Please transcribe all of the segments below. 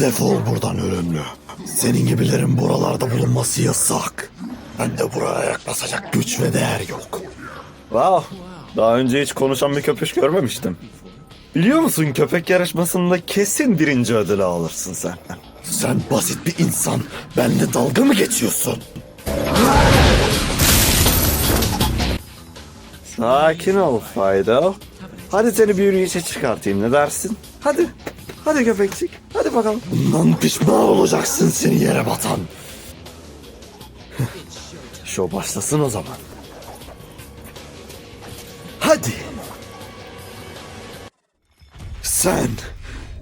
Defol buradan ölümlü. Senin gibilerin buralarda bulunması yasak. Ben de buraya yaklaşacak güç ve değer yok. Wow. Daha önce hiç konuşan bir köpüş görmemiştim. Biliyor musun köpek yarışmasında kesin birinci ödülü alırsın sen. Sen basit bir insan. Benle dalga mı geçiyorsun? Sakin ol Fido. Hadi seni bir yürüyüşe çıkartayım ne dersin? Hadi. Hadi köpekçik. Hadi bakalım. Bundan pişman olacaksın seni yere batan. Şov başlasın o zaman. Hadi. Sen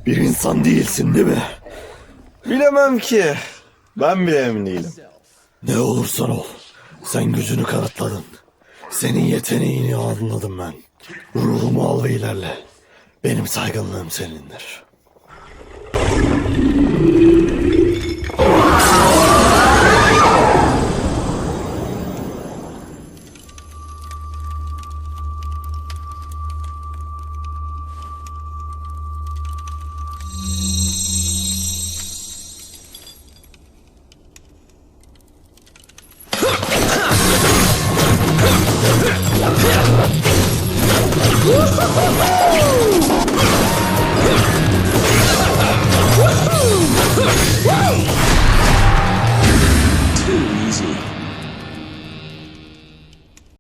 bir insan değilsin değil mi? Bilemem ki. Ben bile emin değilim. Ne olursan ol. Sen gücünü kanıtladın. Senin yeteneğini anladım ben. Ruhumu al ve ilerle. Benim saygınlığım senindir. Too easy.